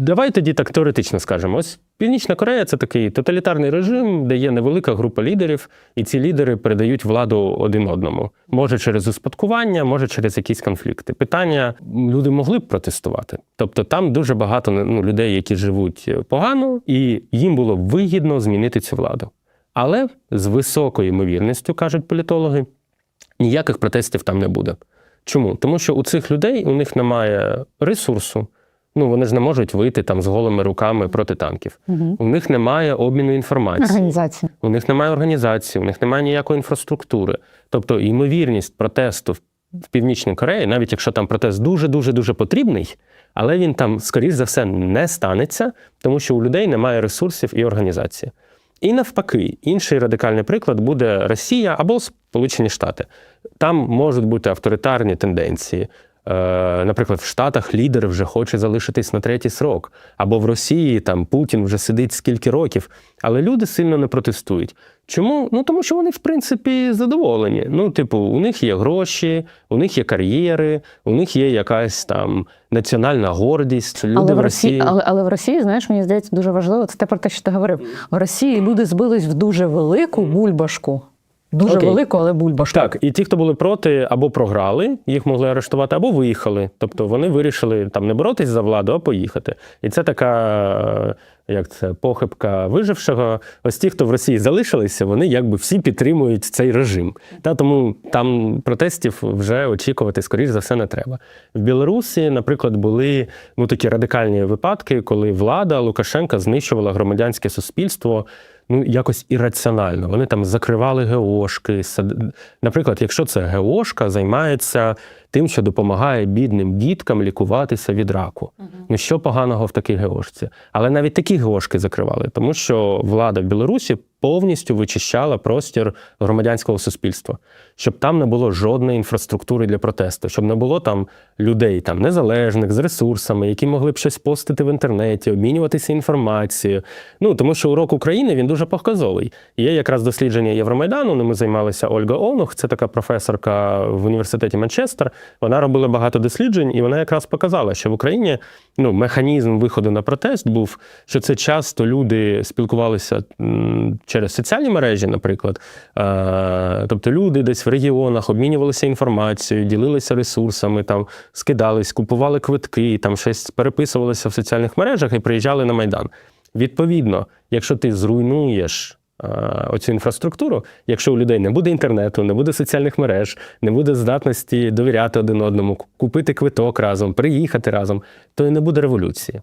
Давай тоді так теоретично скажемо. Ось Північна Корея це такий тоталітарний режим, де є невелика група лідерів, і ці лідери передають владу один одному. Може через успадкування, може через якісь конфлікти. Питання люди могли б протестувати. Тобто там дуже багато ну, людей, які живуть погано, і їм було б вигідно змінити цю владу. Але з високою ймовірністю, кажуть політологи, ніяких протестів там не буде. Чому? Тому що у цих людей у них немає ресурсу. Ну, вони ж не можуть вийти там з голими руками проти танків. Угу. У них немає обміну інформації, Організація. у них немає організації, у них немає ніякої інфраструктури. Тобто ймовірність протесту в- в Північній Кореї, навіть якщо там протест дуже дуже дуже потрібний, але він там, скоріш за все, не станеться, тому що у людей немає ресурсів і організації. І навпаки, інший радикальний приклад буде Росія або Сполучені Штати. Там можуть бути авторитарні тенденції. Е, Наприклад, в Штатах лідер вже хоче залишитись на третій срок, або в Росії там Путін вже сидить скільки років, але люди сильно не протестують. Чому? Ну тому що вони, в принципі, задоволені. Ну, типу, у них є гроші, у них є кар'єри, у них є якась там національна гордість. Люди Але в в Росії, Росії. але, але в Росії, знаєш, мені здається, дуже важливо. Це те про те, що ти говорив. В Росії люди збились в дуже велику бульбашку. Дуже Окей. велику, але бульбашку. Так, і ті, хто були проти, або програли, їх могли арештувати, або виїхали. Тобто вони вирішили там не боротись за владу, а поїхати. І це така, як це, похибка вижившого. Ось ті, хто в Росії залишилися, вони якби всі підтримують цей режим. Та тому там протестів вже очікувати, скоріш за все, не треба. В Білорусі, наприклад, були ну такі радикальні випадки, коли влада Лукашенка знищувала громадянське суспільство ну, якось ірраціонально. Вони там закривали ГОшки. Наприклад, якщо це ГОшка займається тим, що допомагає бідним діткам лікуватися від раку. Ну що поганого в такій геошці? Але навіть такі геошки закривали, тому що влада в Білорусі повністю вичищала простір громадянського суспільства, щоб там не було жодної інфраструктури для протесту, щоб не було там людей там незалежних з ресурсами, які могли б щось постити в інтернеті, обмінюватися інформацією. Ну тому що урок України він дуже показовий. Є якраз дослідження Євромайдану. Ними займалася Ольга Онух, це така професорка в університеті Манчестер. Вона робила багато досліджень, і вона якраз показала, що в Україні ну, механізм виходу на протест був, що це часто люди спілкувалися через соціальні мережі, наприклад. Е, Тобто люди десь в регіонах обмінювалися інформацією, ділилися ресурсами, там скидались, купували квитки, там щось переписувалися в соціальних мережах і приїжджали на Майдан. Відповідно, якщо ти зруйнуєш е, оцю інфраструктуру, якщо у людей не буде інтернету, не буде соціальних мереж, не буде здатності довіряти один одному, купити квиток разом, приїхати разом, то і не буде революції.